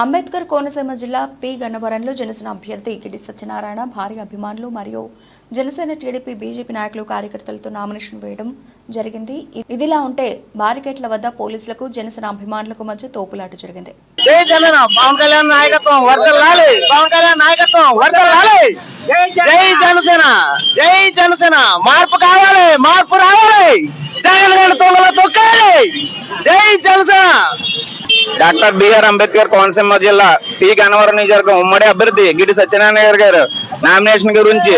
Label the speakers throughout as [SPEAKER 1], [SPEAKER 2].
[SPEAKER 1] అంబేద్కర్ కోనసీమ జిల్లా పి గన్నవరంలో జనసేన అభ్యర్థి గిడి సత్యనారాయణ భారీ అభిమానులు మరియు జనసేన టీడీపీ బీజేపీ నాయకులు కార్యకర్తలతో నామినేషన్ వేయడం జరిగింది. ఇదిలా ఉంటే బారికేట్ల వద్ద పోలీసులకు జనసేన అభిమానులకు మధ్య తోపులాట జరిగింది.
[SPEAKER 2] జై పవన్ కళ్యాణ్ నాయకత్వం పవన్ కళ్యాణ్ నాయకత్వం జై జనసేన జై జనసేన. మార్పు కావాలి మార్పు రావాలి. జగన్ గారి తొక్కాలి. జై Janasena. Doctor B R Ambedkar Konaseema జిల్లా టి గన్నవరం నియోజకవర్గం ఉమ్మడి అభ్యర్థి గిడి సత్యనారాయణ గారి గారు నామినేషన్ గురించి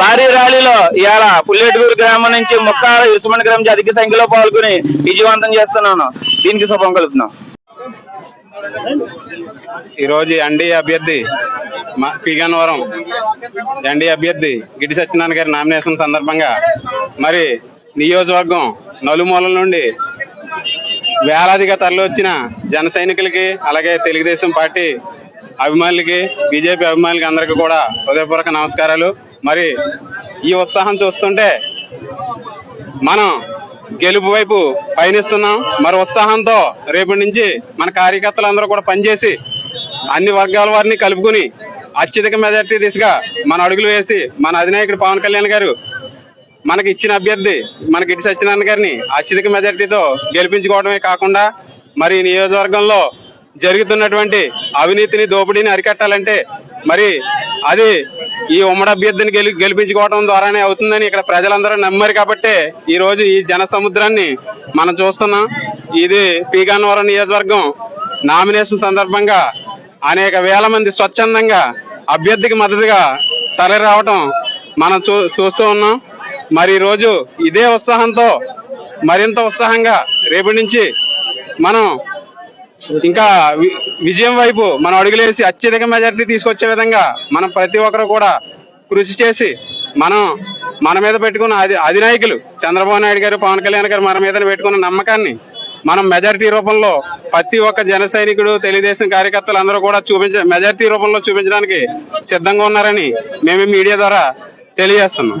[SPEAKER 2] భారీ ర్యాలీలో ఇవాళ పుల్లెటూరు గ్రామం నుంచి ముక్కాల ఇసుమండి గ్రామం నుంచి అధిక సంఖ్యలో పాల్గొని విజయవంతం చేస్తున్నాను. దీనికి శుభం కలుపుతున్నాం.
[SPEAKER 3] ఈరోజు ఎన్డీఏ అభ్యర్థి మా- పి. గన్నవరం ఎన్డీఏ అభ్యర్థి గిడి సత్యనారాయణ గారి నామినేషన్ సందర్భంగా మరి నియోజకవర్గం నలుమూలల నుండి వేలాదిగా తరలివచ్చిన జన సైనికులకి అలాగే తెలుగుదేశం పార్టీ అభిమానులకి బీజేపీ అభిమానులకి అందరికీ కూడా హృదయపూర్వక నమస్కారాలు. మరి ఈ ఉత్సాహం చూస్తుంటే మనం గెలుపు వైపు పయనిస్తున్నాం. మరి ఉత్సాహంతో రేపటి నుంచి మన కార్యకర్తలందరూ కూడా పనిచేసి అన్ని వర్గాల వారిని కలుపుకుని అత్యధిక మెజార్టీ దిశగా మన అడుగులు వేసి మన అధినాయకుడు పవన్ కళ్యాణ్ గారు మనకి ఇచ్చిన అభ్యర్థి మన గిట్టి సత్యనారాయణ గారిని అత్యధిక మెజార్టీతో గెలిపించుకోవడమే కాకుండా మరి ఈ నియోజకవర్గంలో జరుగుతున్నటువంటి అవినీతిని దోపిడీని అరికట్టాలంటే మరి అది ఈ ఉమ్మడి అభ్యర్థిని గెలి గెలిపించుకోవడం ద్వారానే అవుతుందని ఇక్కడ ప్రజలందరూ నమ్మారు కాబట్టి ఈ రోజు ఈ జన సముద్రాన్ని మనం చూస్తున్నాం. ఇది పీగానవరం నియోజకవర్గం నామినేషన్ సందర్భంగా అనేక వేల మంది స్వచ్ఛందంగా అభ్యర్థికి మద్దతుగా తరలి రావటం మనం చూ చూస్తూ ఉన్నాం. మరి రోజు ఇదే ఉత్సాహంతో మరింత ఉత్సాహంగా రేపటి నుంచి మనం ఇంకా వి- విజయం వైపు మనం అడుగులేసి అత్యధిక మెజార్టీ తీసుకొచ్చే విధంగా మనం ప్రతి ఒక్కరు కూడా కృషి చేసి మనం మన మీద పెట్టుకున్న అధి అధినాయకులు చంద్రబాబు నాయుడు గారు పవన్ కళ్యాణ్ గారు మన మీద పెట్టుకున్న నమ్మకాన్ని మనం మెజార్టీ రూపంలో ప్రతి ఒక్క జన సైనికుడు తెలుగుదేశం కార్యకర్తలు అందరూ కూడా చూపించ మెజార్టీ రూపంలో చూపించడానికి సిద్ధంగా ఉన్నారని మేము మీడియా ద్వారా తెలియజేస్తున్నాం.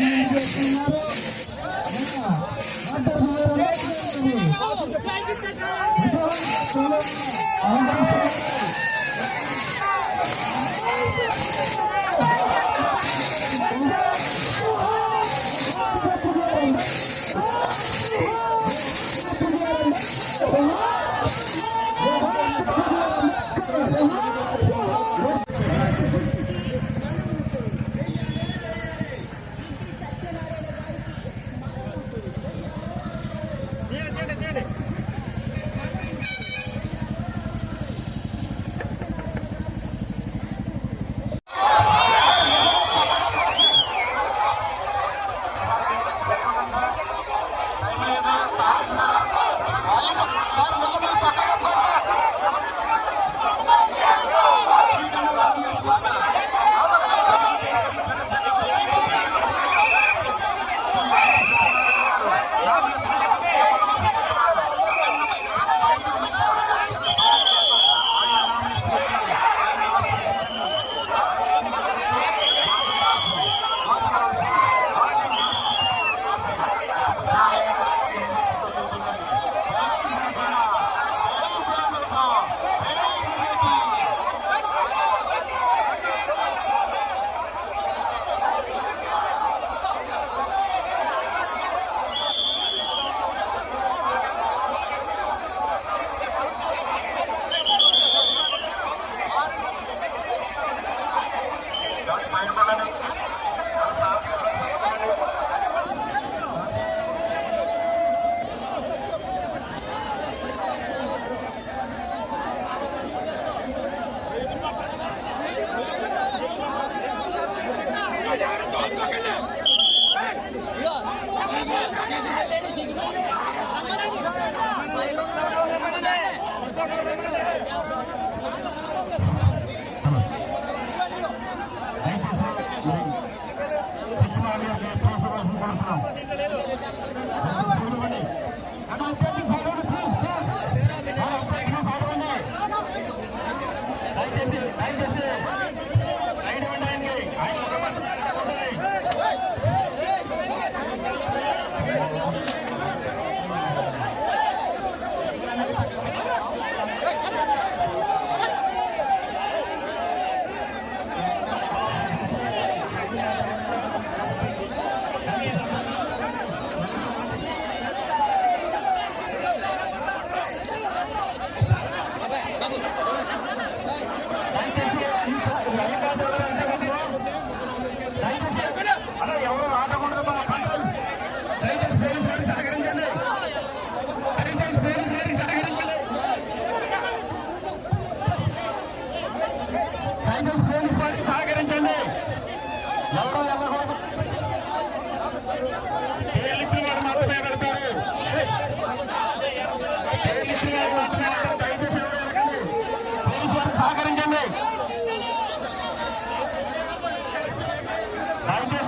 [SPEAKER 4] చేస్తున్నారు